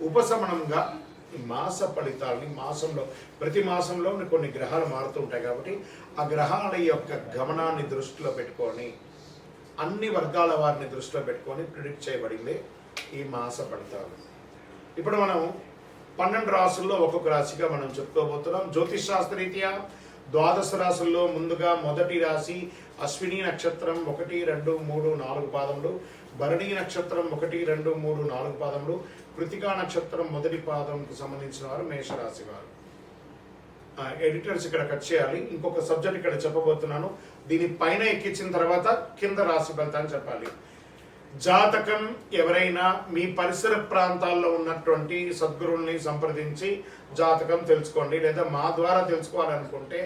ఉపశమనంగా ఈ మాస ఫలితాలని మాసంలో ప్రతి మాసంలో కొన్ని గ్రహాలు మారుతూ ఉంటాయి కాబట్టి ఆ గ్రహాల యొక్క గమనాన్ని దృష్టిలో పెట్టుకొని అన్ని వర్గాల వారిని దృష్టిలో పెట్టుకొని ప్రిడిక్ట్ చేయబడింది ఈ మాస ఫలితాలు. ఇప్పుడు మనం పన్నెండు రాసుల్లో ఒక్కొక్క రాశిగా మనం చెప్పుకోబోతున్నాం. జ్యోతిష్ శాస్త్రరీత్యా ద్వాదశ రాశుల్లో ముందుగా మొదటి రాశి అశ్విని నక్షత్రం ఒకటి రెండు మూడు నాలుగు పాదములు భరణి నక్షత్రం ఒకటి రెండు మూడు నాలుగు పాదములు కృతికా నక్షత్రం మొదటి పాదంకు సంబంధించిన వారు మేషరాశి వారు. ఎడిటర్స్ ఇక్కడ కట్ చేయాలి. ఇంకొక సబ్జెక్ట్ ఇక్కడ చెప్పబోతున్నాను. దీని పైన ఎక్కించిన తర్వాత కింద రాశి ఫలితాన్ని చెప్పాలి. జాతకం ఎవరైనా మీ పరిసర ప్రాంతాల్లో ఉన్నటువంటి సద్గురుల్ని సంప్రదించి జాతకం తెలుసుకోండి. లేదా మా ద్వారా తెలుసుకోవాలనుకుంటే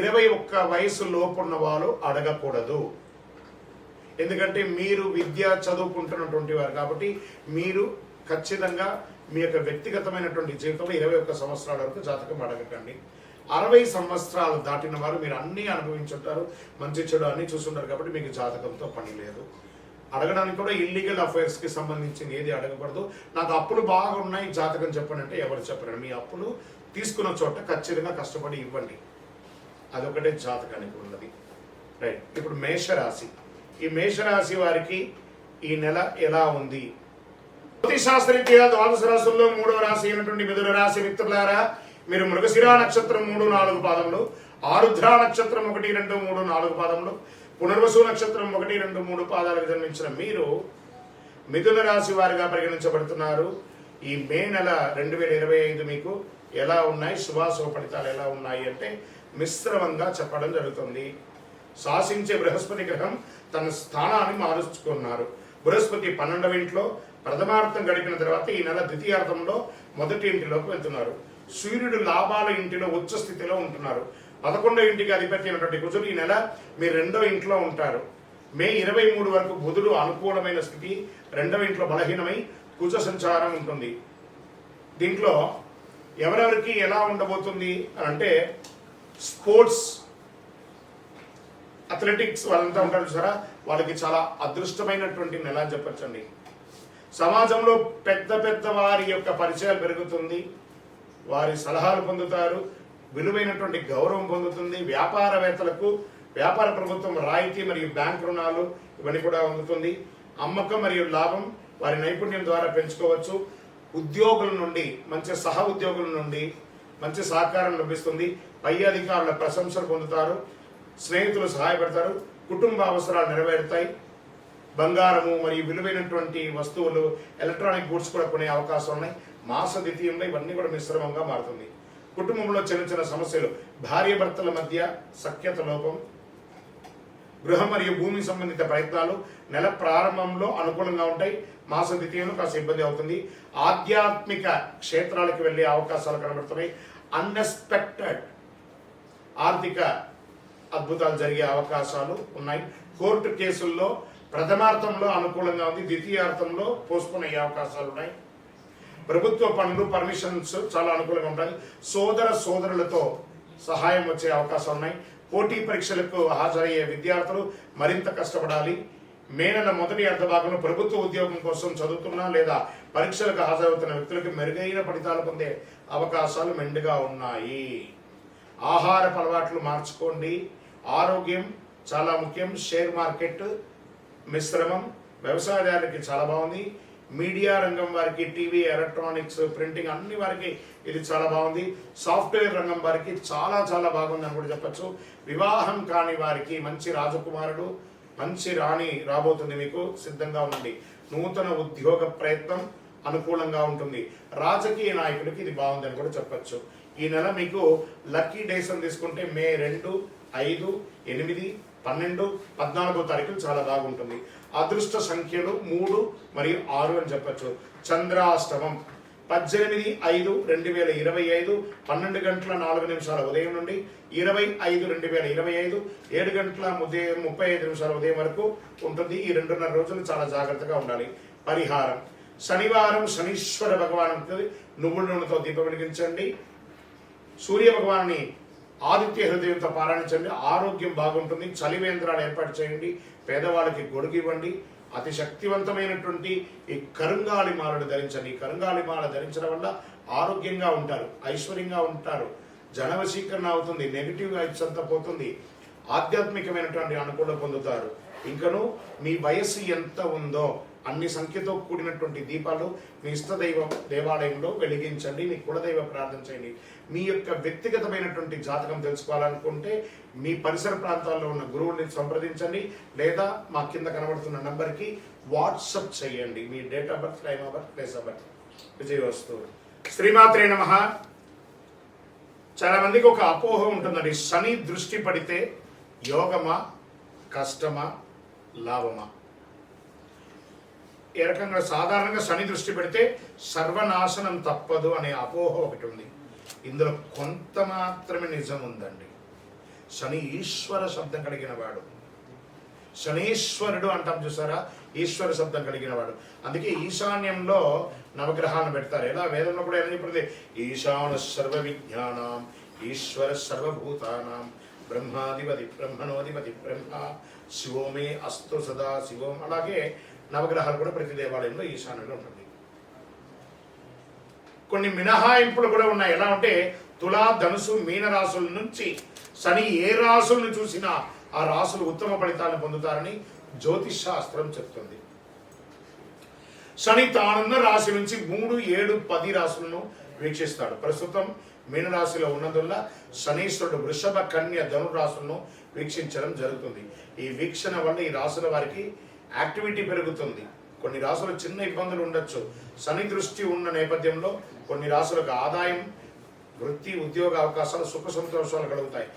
ఇరవై ఒక్క వయసు లోపున్న వాళ్ళు అడగకూడదు. ఎందుకంటే మీరు విద్య చదువుకుంటున్నటువంటి వారు కాబట్టి మీరు ఖచ్చితంగా మీ యొక్క వ్యక్తిగతమైనటువంటి జీవితంలో ఇరవై ఒక్క సంవత్సరాల వరకు జాతకం అడగకండి. అరవై సంవత్సరాలు దాటిన వారు మీరు అన్నీ అనుభవించుంటారు. మంచి చెడు అన్నీ చూస్తుంటారు కాబట్టి మీకు జాతకంతో పని లేదు. అడగడానికి కూడా ఇల్లీగల్ అఫైర్స్కి సంబంధించింది ఏది అడగకూడదు. నాకు అప్పులు బాగా ఉన్నాయి జాతకం చెప్పండి అంటే ఎవరు చెప్పరు మీ అప్పులు తీసుకున్న చోట ఖచ్చితంగా కష్టపడి ఇవ్వండి. అదొకటే జాతకానికి ఉన్నది. రైట్. ఇప్పుడు మేషరాశి. ఈ మేషరాశి వారికి ఈ నెల ఎలా ఉంది? జ్యోతిశాస్త్రీయ ద్వాదశ రాశుల్లో మూడవ రాశి అయినటువంటి మిథున రాశి మిత్రులారా మీరు మృగశిరా నక్షత్రం మూడు నాలుగు పాదములు ఆరుద్ర నక్షత్రం ఒకటి రెండు మూడు నాలుగు పాదములు పునర్వసు నక్షత్రం ఒకటి రెండు మూడు పాదాలకు జన్మించిన మీరు మిథున రాశి వారిగా పరిగణించబడుతున్నారు. ఈ మే నెల రెండు వేల ఇరవై ఐదు మీకు ఎలా ఉన్నాయి? శుభాశుభ ఫలితాలు ఎలా ఉన్నాయి అంటే మిశ్రమంగా చెప్పడం జరుగుతుంది. శాసించే బృహస్పతి గ్రహం తన స్థానాన్ని మారుచుకున్నారు బృహస్పతి పన్నెండవ ఇంట్లో ప్రథమార్థం గడిపిన తర్వాత ఈ నెల ద్వితీయార్థంలో మొదటి ఇంటిలోకి వెళ్తున్నారు. సూర్యుడు లాభాల ఇంటిలో ఉచ్చ స్థితిలో ఉంటున్నారు. పదకొండో ఇంటికి అధిపతి అయినటువంటి కుజుడు ఈ నెల మీరు రెండో ఇంట్లో ఉంటారు. మే ఇరవై మూడు వరకు బుధుడు అనుకూలమైన స్థితి రెండవ ఇంట్లో బలహీనమై కుజ సంచారం ఉంటుంది. దీంట్లో ఎవరెవరికి ఎలా ఉండబోతుంది అని అంటే స్పోర్ట్స్ అథ్లెటిక్స్ వాళ్ళంతా ఉంటారు చూసారా? వాళ్ళకి చాలా అదృష్టమైనటువంటి నెల అని చెప్పచ్చండి. సమాజంలో పెద్ద పెద్ద వారి యొక్క పరిచయాలు పెరుగుతుంది. వారి సలహాలు పొందుతారు. విలువైనటువంటి గౌరవం పొందుతుంది. వ్యాపారవేత్తలకు వ్యాపార ప్రభుత్వం రాయితీ మరియు బ్యాంక్ రుణాలు ఇవన్నీ కూడా అందుతుంది. అమ్మకం మరియు లాభం వారి నైపుణ్యం ద్వారా పెంచుకోవచ్చు. ఉద్యోగుల నుండి మంచి సహ ఉద్యోగుల నుండి మంచి సహకారం లభిస్తుంది. పై అధికారుల ప్రశంసలు పొందుతారు. స్నేహితులు సహాయపడతారు. కుటుంబ అవసరాలు నెరవేరుతాయి. బంగారము మరియు విలువైనటువంటి వస్తువులు ఎలక్ట్రానిక్ గూడ్స్ కూడా కొనే అవకాశం ఉన్నాయి. మాస ద్వితీయంలో ఇవన్నీ కూడా మిశ్రమంగా మారుతుంది. కుటుంబంలో చిన్న చిన్న సమస్యలు భార్య భర్తల మధ్య సఖ్యత లోపం గృహ మరియు భూమి సంబంధిత ప్రయత్నాలు నెల ప్రారంభంలో అనుకూలంగా ఉంటాయి. మాస ద్వితీయంలో కాస్త ఇబ్బంది అవుతుంది. ఆధ్యాత్మిక క్షేత్రాలకు వెళ్ళే అవకాశాలు కనబడుతున్నాయి. అన్ఎక్స్పెక్టెడ్ ఆర్థిక అద్భుతాలు జరిగే అవకాశాలు ఉన్నాయి. కోర్టు కేసుల్లో ప్రథమార్థంలో అనుకూలంగా ఉంది ద్వితీయార్థంలో పోస్ట్పోన్ అయ్యే అవకాశాలు ఉన్నాయి. ప్రభుత్వ పనులు పర్మిషన్స్ చాలా అనుకూలంగా ఉంటాయి సోదర సోదరులతో సహాయం వచ్చే అవకాశం ఉన్నాయి. పోటీ పరీక్షలకు హాజరయ్యే విద్యార్థులు మరింత కష్టపడాలి. మే నెల మొదటి అర్ధ భాగంలో ప్రభుత్వ ఉద్యోగం కోసం చదువుతున్న లేదా పరీక్షలకు హాజరవుతున్న వ్యక్తులకు మెరుగైన ఫలితాలు పొందే అవకాశాలు మెండుగా ఉన్నాయి. ఆహార అలవాట్లు మార్చుకోండి. ఆరోగ్యం చాలా ముఖ్యం. షేర్ మార్కెట్ మిశ్రమం. వ్యవసాయదారులకి చాలా బాగుంది. మీడియా రంగం వారికి టీవీ ఎలక్ట్రానిక్స్ ప్రింటింగ్ అన్ని వారికి ఇది చాలా బాగుంది. సాఫ్ట్వేర్ రంగం వారికి చాలా చాలా బాగుంది అని కూడా చెప్పచ్చు. వివాహం కాని వారికి మంచి రాజకుమారుడు మంచి రాణి రాబోతుంది మీకు సిద్ధంగా ఉండండి. నూతన ఉద్యోగ ప్రయత్నం అనుకూలంగా ఉంటుంది. రాజకీయ నాయకుడికి ఇది బాగుందని కూడా చెప్పచ్చు. ఈ నెల మీకు లక్కీ డేస్ అని తీసుకుంటే మే రెండు ఐదు ఎనిమిది పన్నెండు పద్నాలుగో తారీఖులు చాలా బాగుంటుంది. అదృష్ట సంఖ్యలు మూడు మరియు ఆరు అని చెప్పచ్చు. చంద్రాష్టమం పద్దెనిమిది ఐదు రెండు వేల ఇరవై ఐదు పన్నెండు గంటల నాలుగు నిమిషాల ఉదయం నుండి ఇరవై ఐదు రెండు వేల ఇరవై ఐదు ఏడు గంటల ఉదయం ముప్పై ఐదు నిమిషాల ఉదయం వరకు ఉంటుంది. ఈ రెండున్నర రోజులు చాలా జాగ్రత్తగా ఉండాలి. పరిహారం. శనివారం శనీశ్వర భగవాను నువ్వుల నూనెతో దీపం వెలిగించండి. సూర్య భగవాన్ని ఆదిత్య హృదయంతో పారాయణించండి. ఆరోగ్యం బాగుంటుంది. చలివేంద్రాలు ఏర్పాటు చేయండి. పేదవాళ్ళకి గొడుగు ఇవ్వండి. అతి శక్తివంతమైనటువంటి ఈ కరుంగాలి మాలను ధరించండి. ఈ కరుంగాలి మాల ధరించడం వల్ల ఆరోగ్యంగా ఉంటారు ఐశ్వర్యంగా ఉంటారు. జనవశీకరణ అవుతుంది నెగిటివ్ వైబ్స్ అంతా పోతుంది. ఆధ్యాత్మికమైనటువంటి అనుకూలం పొందుతారు. ఇంకను మీ వయస్సు ఎంత ఉందో అన్ని సంఖ్యతో కూడినటువంటి దీపాలు మీ ఇష్టదైవ దేవాలయంలో వెలిగించండి మీ కులదైవ ప్రార్థన చేయండి. మీ యొక్క వ్యక్తిగతమైనటువంటి జాతకం తెలుసుకోవాలనుకుంటే మీ పరిసర ప్రాంతాల్లో ఉన్న గురువుని సంప్రదించండి లేదా మా కింద కనబడుతున్న నంబర్కి వాట్సప్ చేయండి. మీ date of birth time of birth place of birth. విజయవస్తు శ్రీమాత్రే నమ. చాలా మందికి ఒక అపోహ ఉంటుందండి. శని దృష్టి పడితే యోగమా కష్టమా లాభమా? ఏ రకంగా సాధారణంగా శని దృష్టి పెడితే సర్వనాశనం తప్పదు అనే అపోహ ఒకటి ఉంది. ఇందులో కొంత మాత్రమే నిజం ఉందండి. శని ఈశ్వర శబ్దం కలిగిన వాడు. శనీశ్వరుడు అంటాం చూసారా? ఈశ్వర శబ్దం కలిగిన వాడు. అందుకే ఈశాన్యంలో నవగ్రహాన్ని పెడతారు. ఎలా? వేదంలో కూడా ఏమని చెప్పింది? ఈశాన సర్వ విజ్ఞానం ఈశ్వర సర్వభూతానం బ్రహ్మాధిపతి బ్రహ్మణోధిపతి బ్రహ్మ శివోమే అస్తు సదా శివం. అలాగే నవగ్రహాలు కూడా ప్రతి దేవాలయంలో ఈశాన్యంలో ఉంటుంది. కొన్ని మినహాయింపులు కూడా ఉన్నాయి. ఎలా అంటే తులా ధనుసు మీన రాసుల నుంచి శని ఏ రాసులను చూసినా ఆ రాసులు ఉత్తమ ఫలితాలను పొందుతారని జ్యోతిష్ శాస్త్రం చెప్తుంది. శని తానున్న రాశి నుంచి మూడు ఏడు పది రాసులను వీక్షిస్తాడు. ప్రస్తుతం మీనరాశిలో ఉన్నందువల్ల శనీశ్వరుడు వృషభ కన్య ధను రాసులను వీక్షించడం జరుగుతుంది. ఈ వీక్షణ వల్ల ఈ రాసుల వారికి యాక్టివిటీ పెరుగుతుంది. కొన్ని రాసులు చిన్న ఇబ్బందులు ఉండొచ్చు. శని దృష్టి ఉన్న నేపథ్యంలో కొన్ని రాసులకు ఆదాయం వృత్తి ఉద్యోగ అవకాశాలు సుఖ సంతోషాలు కలుగుతాయి.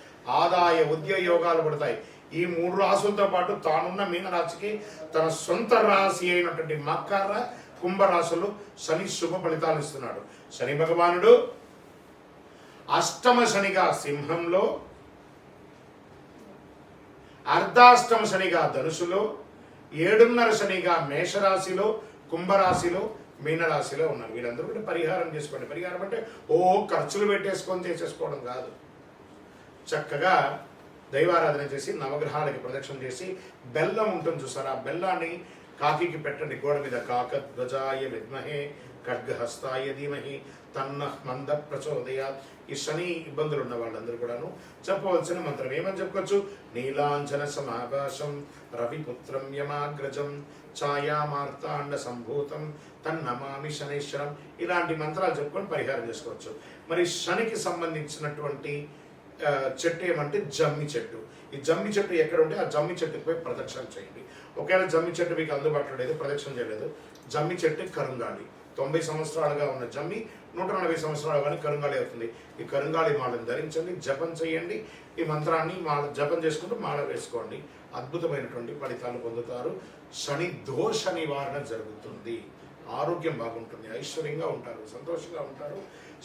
ఆదాయ ఉద్యోగ యోగాలు పడతాయి. ఈ మూడు రాసులతో పాటు తానున్న మీనరాశికి తన సొంత రాశి అయినటువంటి మకర కుంభరాశులు శని శుభ ఫలితాలు ఇస్తున్నాడు. శని భగవానుడు అష్టమ శనిగా సింహంలో అర్ధాష్టమ శనిగా ధనుసులో ఏడున్నర శనిగా మేషరాశిలో కుంభరాశిలో మీనరాశిలో ఉన్నారు. వీళ్ళందరూ కూడా పరిహారం చేసుకోండి. పరిహారం అంటే ఓ ఖర్చులు పెట్టేసుకొని చేసేసుకోవడం కాదు. చక్కగా దైవారాధన చేసి నవగ్రహాలకి ప్రదక్షిణ చేసి బెల్లం ఉంటుంది చూసారా? ఆ బెల్లాన్ని కాకికి పెట్టండి. గోడ మీద కాక ధ్వజాయ విద్మహే ఖడ్గహస్తాయ ధీమహి తన్న మంద ప్రచోదయ. ఈ శని ఇబ్బందులు ఉన్న వాళ్ళందరూ కూడాను చెప్పవలసిన మంత్రం ఏమని చెప్పుకోవచ్చు? నీలాంజన సమాభాషం రవిపుత్రం యమాగ్రజం ఛాయామార్తాండ సంభూతం తన్నమామి శనేశ్వరం ఇలాంటి మంత్రాలు చెప్పుకొని పరిహారం చేసుకోవచ్చు. మరి శనికి సంబంధించినటువంటి చెట్టు ఏమంటే జమ్మి చెట్టు. ఈ జమ్మి చెట్టు ఎక్కడ ఉంటే ఆ జమ్మి చెట్టుకు పోయి ప్రదక్షిణ చేయండి. ఒకవేళ జమ్మి చెట్టు మీకు అందుబాటులో లేదు ప్రదక్షిణ చేయలేదు. జమ్మి చెట్టు కరుంగాలి. తొంభై సంవత్సరాలుగా ఉన్న జమ్మి నూట నలభై సంవత్సరాలు కానీ కరుంగాలి అవుతుంది. ఈ కరుంగాలి మాలను ధరించండి జపం చేయండి. ఈ మంత్రాన్ని మాల జపం చేసుకుంటూ మాల వేసుకోండి. అద్భుతమైనటువంటి ఫలితాలు పొందుతారు. శని దోష నివారణ జరుగుతుంది. ఆరోగ్యం బాగుంటుంది. ఐశ్వర్యంగా ఉంటారు సంతోషంగా ఉంటారు.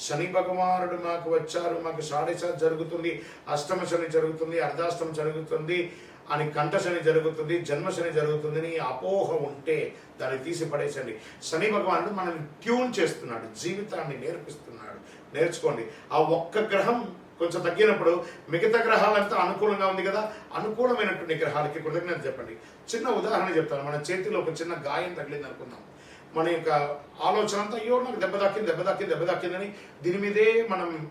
శని భగవానుడు మాకు వచ్చారు మాకు షాడిస జరుగుతుంది. అష్టమ శని జరుగుతుంది అర్ధాష్టమం జరుగుతుంది. అని కంఠ శని జరుగుతుంది జన్మ శని అపోహ ఉంటే దాన్ని తీసి పడేసండి శని భగవానుడు మనల్ని ట్యూన్ చేస్తున్నాడు జీవితాన్ని నేర్పిస్తున్నాడు. నేర్చుకోండి. ఆ ఒక్క గ్రహం కొంచెం తగ్గినప్పుడు మిగతా గ్రహాలంతా అనుకూలంగా ఉంది కదా అనుకూలమైనటువంటి గ్రహాలకి కృతజ్ఞత చెప్పండి. చిన్న ఉదాహరణ చెప్తాను. మన చేతిలో ఒక చిన్న గాయం తగిలింది అనుకుందాం. మన యొక్క ఆలోచన అంతా అయ్యో నాకు దెబ్బ తాకింది దెబ్బ తాకింది దెబ్బ తాకిందని దీని మీదే మనం